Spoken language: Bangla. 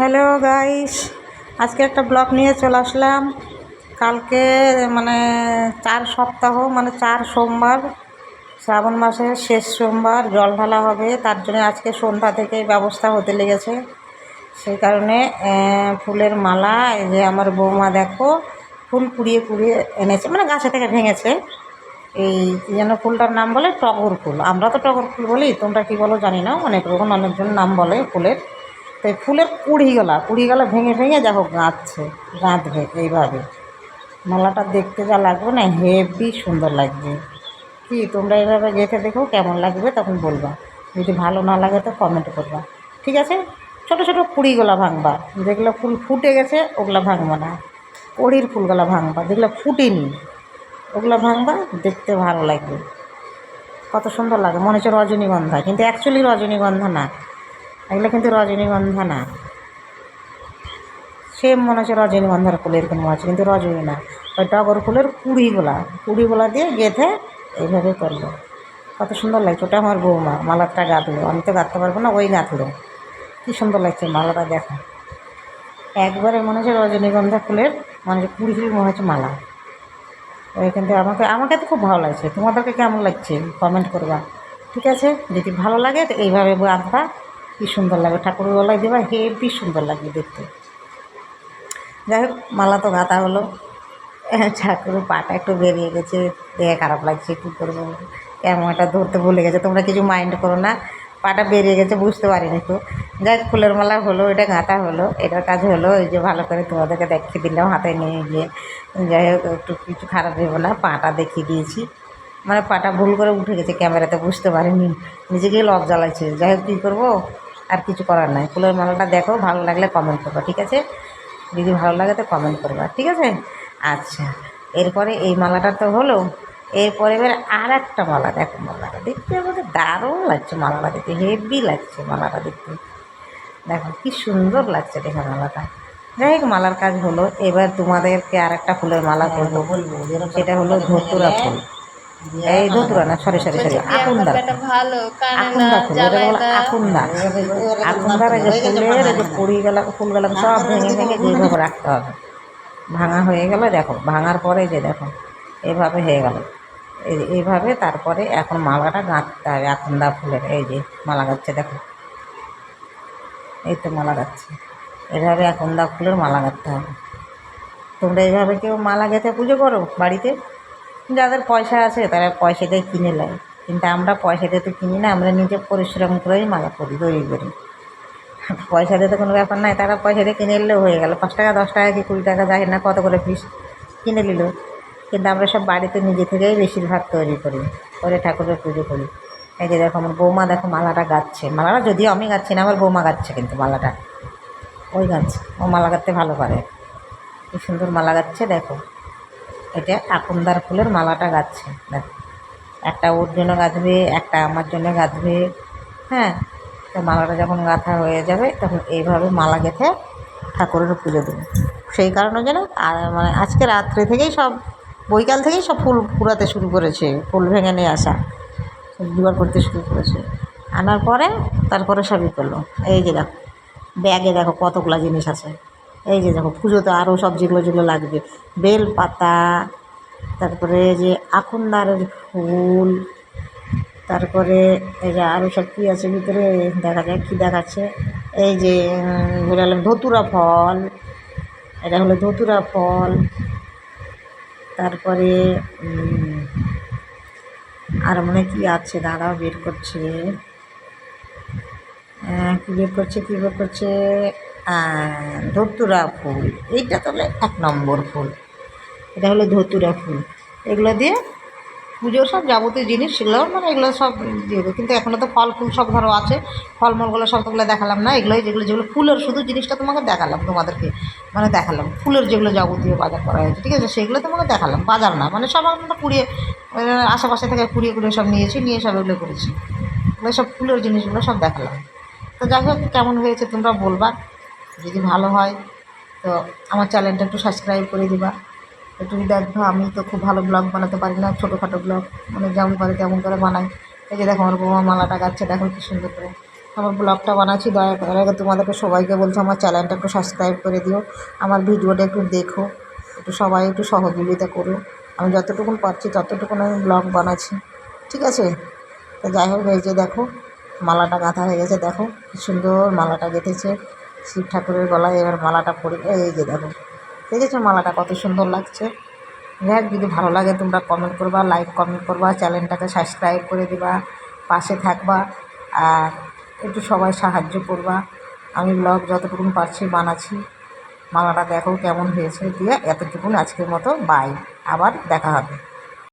হ্যালো গাইস আজকে একটা ব্লগ নিয়ে চলে আসলাম। কালকে মানে চার সপ্তাহ মানে চার সোমবার, শ্রাবণ মাসের শেষ সোমবার, জল ঢালা হবে। তার জন্য আজকে সন্ধ্যা থেকে ব্যবস্থা হতে লেগেছে। সেই কারণে ফুলের মালা, এই যে আমার বৌমা দেখো, ফুল কুড়িয়ে কুড়িয়ে এনেছে মানে গাছে থেকে ভেঙেছে। এই যেন ফুলটার নাম বলে, টগর ফুল। আমরা তো টগর ফুল বলি, তোমরা কি বলো জানি না, অনেক রকম অনেকজন নাম বলে ফুলের। তো এই ফুলের কুড়িগুলা কুড়িগুলা ভেঙে ভেঙে দেখো গাঁথছে গাঁথবে এইভাবে। মালাটা দেখতে যা লাগবে না, হেভি সুন্দর লাগবে। কি, তোমরা এইভাবে গেঁথে দেখো কেমন লাগবে তখন বলবা। যদি ভালো না লাগে তো কমেন্ট করবা। ঠিক আছে? ছোটো ছোটো কুড়িগুলা ভাঙবা। যেগুলো ফুল ফুটে গেছে, ওগুলো ভাঙবা না। কড়ির ফুলগুলা ভাঙবা যেগুলো ফুটেনি। ওগুলো ভাঙবা, দেখতে ভালো লাগবে। কত সুন্দর লাগে। মনে হচ্ছে রজনীগন্ধা, কিন্তু অ্যাকচুয়ালি রজনীগন্ধা না। এগুলো কিন্তু রজনীগন্ধা না। সেম মনে হচ্ছে রজনীগন্ধার ফুলের কোনো আছে, কিন্তু রজনী না। ওই টগর ফুলের কুড়িগুলা কুড়িগুলা দিয়ে গেঁথে এইভাবে করল কত সুন্দর লাগছে, ওটা আমার বৌমা, মালাটা গাঁথলো। আমি তো গাঁথতে পারব না, ওই গাঁথলো। কী সুন্দর লাগছে মালাটা দেখো। একবারে মনে হচ্ছে রজনীগন্ধা ফুলের মানে কুড়ি ফুল মনে হচ্ছে মালা। ওই কিন্তু আমাকে আমাকে তো খুব ভালো লাগছে। তোমাদেরকে কেমন লাগছে? কমেন্ট করবা। ঠিক আছে? যদি ভালো লাগে, তো এইভাবে বাঁধবা কী সুন্দর লাগে, ঠাকুরের গলায় দেবা হেভি সুন্দর লাগবে দেখতে। যাই হোক, মালা তো গাঁথা হলো। ঠাকুরের পাটা একটু বেরিয়ে গেছে, দেখে খারাপ লাগছে, কী করব? একটা ধরতে ভুলে গেছে, তোমরা কিছু মাইন্ড করো না। পাটা বেরিয়ে গেছে, বুঝতে পারিনি তো। যাই ফুলের মালা হলো, এটা গাঁথা হলো, এটার কাজ হলো, এই যে ভালো করে তোমাদেরকে দেখিয়ে দিলাম হাতে নিয়ে গিয়ে। যাই হোক, একটু কিছু খারাপ ভেবো না, পাটা দেখিয়ে দিয়েছি। মানে পাটা ভুল করে উঠে গেছে ক্যামেরাতে, বুঝতে পারিনি। নিজেকেই লজ্জা লাগছে। যাই হোক, কী করব? আর কিছু করার নাই। ফুলের মালাটা দেখো, ভালো লাগলে কমেন্ট করব, ঠিক আছে? যদি ভালো লাগে তো কমেন্ট করবা, ঠিক আছে? আচ্ছা এরপরে এই মালাটা তো হলো। এরপরে এবার আর একটা মালা, দেখো মালাটা দেখতে আমাদের দারুণ লাগছে মালাটা দেখতে হেভি লাগছে মালাটা দেখতে। দেখো কি সুন্দর লাগছে দেখে মালাটা। যাই হোক, মালার কাজ হলো। এবার তোমাদেরকে আর একটা ফুলের মালা করব সেটা হলো ধতুরা ফুল। এই ধতুরা না সরি সরি সরি আকুন্দা আকুন্দা ফুল এটা বলে আকুন্দা আকুন্দার। এই যে ফুলের এই যে কুড়িগুলা ফুলগুলো সব ভেঙে ভেঙে এইভাবে রাখতে হবে। ভাঙা হয়ে গেল দেখো ভাঙার পরে যে দেখো এভাবে হয়ে গেল। এইভাবে তারপরে এখন মালাটা গাঁথতে হবে আকুন্দা ফুলের এই যে মালা গাচ্ছে দেখো। এই তো মালা গাচ্ছে। এভাবে আকুন্দা ফুলের মালা গাঁথতে হবে। তোমরা এইভাবে কেউ মালা গেঁথে পুজো করো বাড়িতে? যাদের পয়সা আছে তারা পয়সা দিয়ে কিনে নেয়। কিন্তু আমরা পয়সা দিয়ে তো কিনি না, আমরা নিজে পরিশ্রম করেই মালা করি তৈরি করি পয়সা দিয়ে তো কোনো ব্যাপার নাই, তারা পয়সা দিয়ে কিনে নিলেও হয়ে গেল। পাঁচ টাকা, দশ টাকা কি কুড়ি টাকা যায় না কত করে পিস কিনে নিল। কিন্তু আমরা সব বাড়িতে নিজে থেকেই বেশিরভাগ তৈরি করি, করে ঠাকুরের পুজো করি। এই যে দেখো, আমার বৌমা দেখো মালাটা গাচ্ছে। মালাটা যদিও আমি গাচ্ছি না, আমার বৌমা গাচ্ছে কিন্তু মালাটা। ওই গাছ ও মালা গাঁথতে ভালো পারে। কি সুন্দর মালা গাচ্ছে, দেখো। এটা আকুন্দার ফুলের মালাটা গাচ্ছে। দেখো, একটা ওর জন্য গাঁথবে, একটা আমার জন্য গাঁথবে হ্যাঁ? তো মালাটা যখন গাঁথা হয়ে যাবে, তখন এইভাবে মালা গেঁথে ঠাকুরের পুজো দেবে। সেই কারণে যেন আর মানে আজকে রাত্রে থেকেই সব, বৈকাল থেকেই সব ফুল কুড়াতে শুরু করেছে, ফুল ভেঙে নিয়ে আসা জোগাড় করতে শুরু করেছে। আনার পরে তারপরে সবই করল। এই যে দেখো, ব্যাগে দেখো কতগুলো জিনিস আছে। এই যে দেখো, পুজোতে আরও সব যেগুলো যেগুলো লাগবে। বেল পাতা তারপরে যে আকুন্দারের ফুল, তারপরে এই যে আরও সব কী আছে ভিতরে, দেখা যায় কী দেখাচ্ছে। এই যে বললাম ধতুরা ফল, এটা হলো ধতুরা ফল, তারপরে আর মনে হয় কী আছে? দাঁড়াও বের করছে। কী বের করছে, কী বের করছে? ধতুরা ফুল। এইটা তাহলে এক নম্বর ফুল। এটা হলো ধতুরা ফুল। এগুলো দিয়ে পুজোর সব যাবতীয় জিনিস, সেগুলো মানে এগুলো সব দিয়ে কিন্তু এখনও তো ফল ফুল সব ধরো আছে। ফলমূলগুলো সব তোগুলো দেখালাম না। এগুলোই যেগুলো যেগুলো ফুলের শুধু জিনিসটা তোমাকে দেখালাম, তোমাদেরকে মানে দেখালাম। ফুলের যেগুলো যাবতীয় বাজার করা হয়েছে, ঠিক আছে? সেগুলো তোমাকে দেখালাম। বাজার না মানে সব আমরা কুড়িয়ে আশেপাশে থেকে কুড়িয়ে কুড়িয়ে সব নিয়েছি, নিয়ে সব এগুলো করেছি। সব ফুলের জিনিসগুলো সব দেখালাম। তো যাই হোক, কেমন হয়েছে তোমরা বলবা। যদি ভালো হয়, তো আমার চ্যানেলটা একটু সাবস্ক্রাইব করে দিবা। একটু দেখব, আমি তো খুব ভালো ব্লগ বানাতে পারি না, ছোটোখাটো ব্লগ মানে যেমন পারি তেমন করে বানাই। এই যে দেখো, আমার বৌমা মালাটা গাচ্ছে, দেখো কি সুন্দর করে। আমার ব্লগটা বানাচ্ছি, দয়া করে তোমাদেরকে সবাইকে বলছি, আমার চ্যানেলটা একটু সাবস্ক্রাইব করে দিও। আমার ভিডিওটা একটু দেখো, একটু সবাই একটু সহযোগিতা করো। আমি যতটুকুন পারছি, ততটুকুন আমি ব্লগ বানাচ্ছি। ঠিক আছে? তো যাই হোক, এই যে দেখো, মালাটা গাঁথা হয়ে গেছে, দেখো কি সুন্দর মালাটা গেঁথেছে। শিব ঠাকুরের গলায় এবার মালাটা পরে এই যে দেখো দেখেছ মালাটা কত সুন্দর লাগছে? হোক, যদি ভালো লাগে তোমরা কমেন্ট করবা লাইক কমেন্ট করবা চ্যানেলটাকে সাবস্ক্রাইব করে দিবা পাশে থাকবা আর একটু সবাই সাহায্য করবা। আমি ব্লগ যতটুকুন পারছি বানাচ্ছি। মালাটা দেখো কেমন হয়েছে দিয়ে এতটুকুন আজকের মতো বাই আবার দেখা হবে।